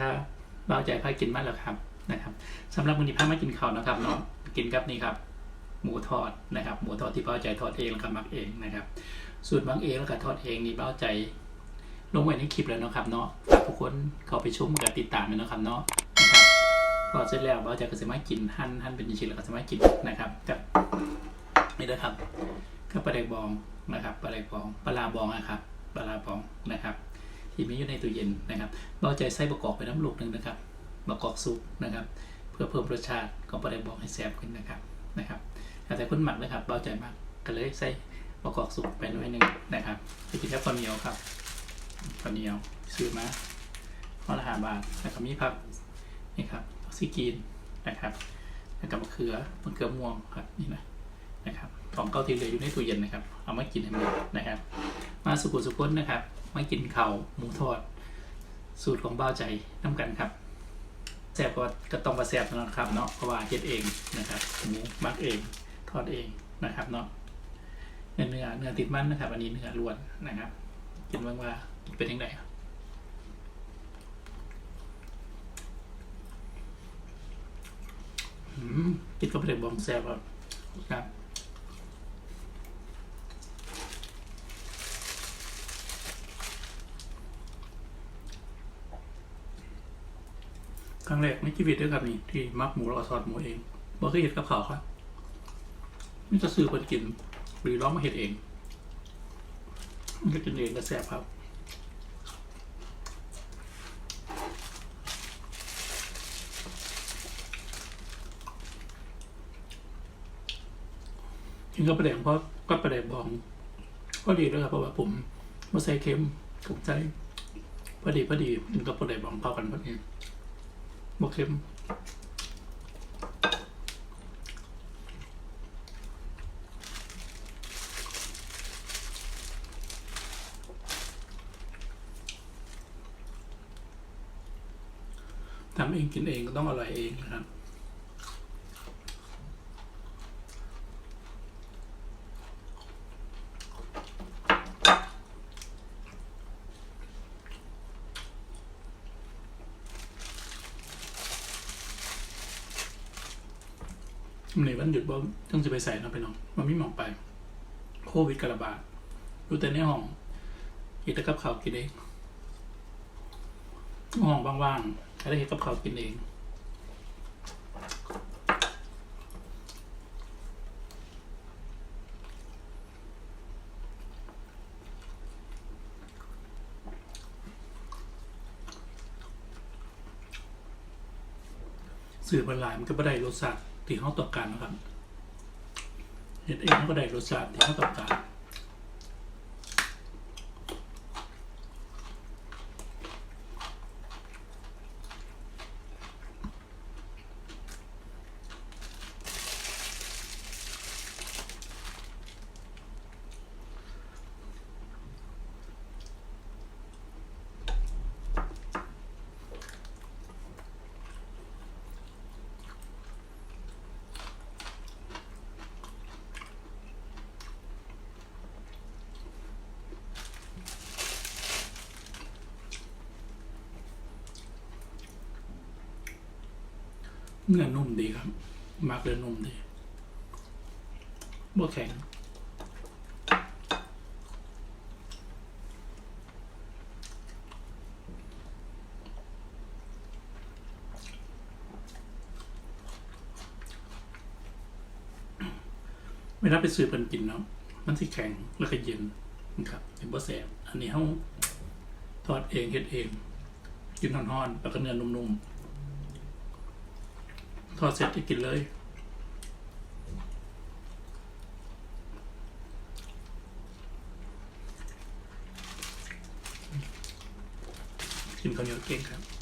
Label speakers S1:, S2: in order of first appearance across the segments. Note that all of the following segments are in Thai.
S1: ครับเบาใจพากินมากแล้วครับนะครับสำหรับวันนี้พามากินข้าวนะครับเนาะกินกับนี่ครับ หมูทอดนะครับ หมูทอดที่เบาใจทอดเองแล้วก็หมักเองนะครับ สูตรหมักเองแล้วก็ทอดเองนี่เบาใจลงไว้ในคลิปแล้วเนาะครับเนาะฝากทุกคนเข้าไปชมกับติดตามเลยเนาะครับเนาะนะครับพอเสร็จแล้วเบาใจก็จะมากินหั่นหั่นเป็นชิ้นๆแล้วก็จะมากินนะครับกับนี่นะครับก็ปลาแดกบองนะครับปลาแดกบองปลาลาบองนะครับปลาลาบองนะครับ ที่มีอยู่ในตู้เย็นนะครับเราใจใส่ประกอบไปน้ำลูกหนึ่งนะครับประกอบซุปนะครับ เพื่อเพิ่มรสชาติของปลาแดกบองให้แซ่บขึ้นนะครับนะครับแต่คนหมักนะครับเบาใจมากก็เลยใส่ประกอบสุกไปหน่อยหนึ่งนะครับไปกินกับข้าเหนียวครับข้าเหนียวซื้อมาข้อละหาบาทแล้วก็มีผักนี่ครับซีกีนนะครับแล้วก็มะเขือมะเขือม่วงครับนี่นะนะครับของเกาที่เหลืออยู่ในตู้เย็นนะครับ เอามากินให้หมดนะครับ มาสุกุสุกุนนะครับ มากินข้าวหมูทอด สูตรของบ้าใจน้ำกันครับแซ่บก็ก็ต้องมาแซ่บนะครับเนาะเพราะว่าเฮ็ดเองนะครับหมูมักเองทอดเองนะครับเนาะเนื้อเนื้อเนื้อติดมันนะครับ อันนี้เนื้อล้วนนะครับ กินว่างว่าเป็นยังไงอืมกินก็เป็นบองแซ่บครับ รับครั้งแรกในชีวิตด้วยครับนี่ที่มักหมูแล้วก็ซอสหมูเองบ่เคยเห็นกับเขาวครับนี่จะซื้อเพิ่นกินหรือร้องมาเห็ดเองมันก็กินเองก็แซ่บครับกินกับประเด็นเพราะก็ประเด็นบองก็ดีด้วยครับเพราะว่าผมมาใส่เค็มผมใส่พอดีพอดีมันก็ประเด็นบองเข้ากันพอดี บะเค็มทำเองกินเองก็ต้องอร่อยเองนะครับ มันนี่วันหยุดบ่ต้องจะไปใส่เนาะไปน้องมันไม่มองไป โควิดกระบาดอยู่แต่ในห้องกินแต่กับข้าวกินเองห้องว่างๆก็ได้เห็นกับข้าวกินเองสื่อบรรลายมันก็ไม่ได้รสชาติ ที่เขาต้องการนะครับเห็ดเองก็ได้รสชาติที่เขาต้องการ เนื้อนุ่มดีครับ มักเลยนุ่มดีบ่แข็งเวลาไปซื้อเพิ่นกินเนาะมันสิแข็งแล้วก็เย็นนะครับเป็นบ่แสบอันนี้เฮาทอดเองเฮ็ดเอง กินร้อนๆแล้วก็เนื้อนุ่มๆ ทอดเสร็จจะกินเลย กินข้าวเหนียวเก่งครับ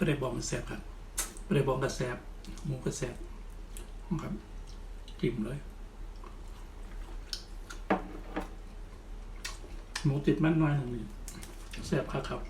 S1: นี่ก็ไปได้บองแสบครับไปได้บองกระแสบหมูกระแสบครับจิ้มเลย หมูติดมันน้อยหนึ่งแสบครับครับ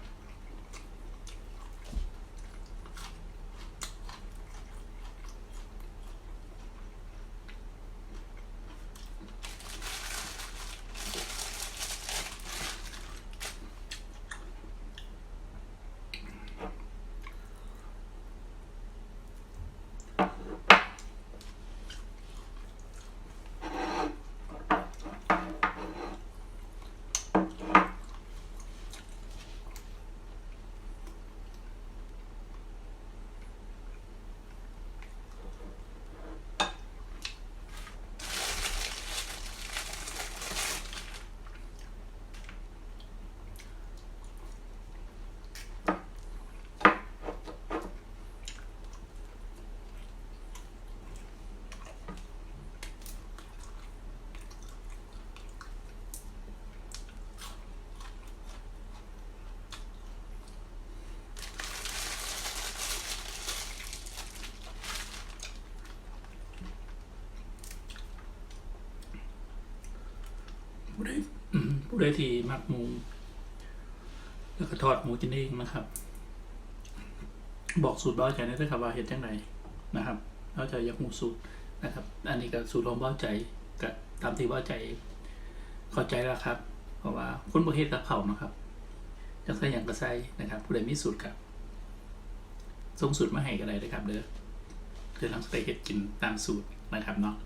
S1: ผู้ใด อืมผู้ใดที่มักหมู แล้วก็ทอดหมูจินเองนะครับ บอกสูตรบ้าใจได้ด้วยครับว่าเห็ดจังไหนนะครับบ้าใจยักหมูสูตรนะครับ อันนี้ก็สูตรของบ้าใจกับตามที่บ้าใจเข้าใจแล้วครับ เพราะว่าคนประเทศกับเขานะครับจะใส่อย่างกระใส่นะครับผู้ใดมีสูตรกับส่งสูตรมาให้กันเลยนะครับเด้อเดี๋ยวเราจะไปเห็ดกินตามสูตรนะครับเนาะ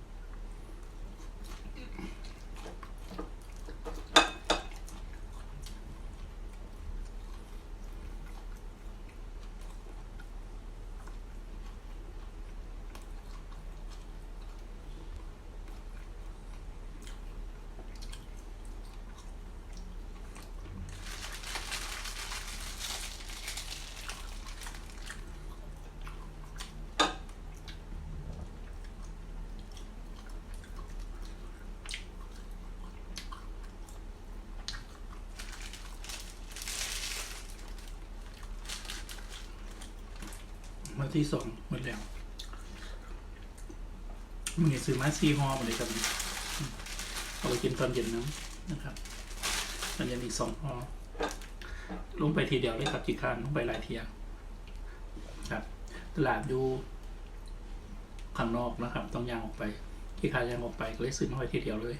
S1: มาที่สองหมดแล้วมันนี่ซื้อมาซีฮอมาเลยครับเอาไปกินตอนเย็นนะนะครับตอนเย็นอีกสองฮอลงไปทีเดียวเลยครับจีคานลงไปหลายเทียครับ ตลาดดูข้างนอกนะครับ ต้องยางออกไปที่คานยางออกไปก็เลยซื้อมาไว้ทีเดียวเลย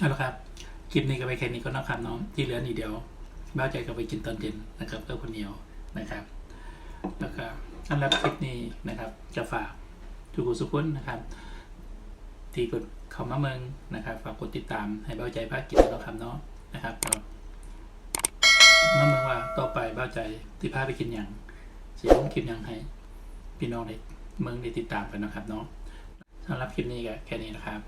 S1: เอาละครับ คลิปนี้ก็ไปแค่นี้ก็นะครับน้องที่เหลือนี่เดียวบ้าใจก็ไปกินตอนเย็นนะครับก็คนเดียวนะครับ แล้วก็สำหรับคลิปนี้นะครับจะฝากทุกคนสุขุนนะครับ ที่กดเข้ามาเมืองนะครับ ฝากกดติดตามให้เบ้าใจพากินแล้วครับเนาะนะครับก็มาเมืองว่าต่อไปเบ้าใจที่พาไปกินอย่างเสียงคลิปอย่างให้พี่น้องในเมืองได้ติดตามกันนะครับเนาะสำหรับคลิปนี้ก็แค่นี้นะครับ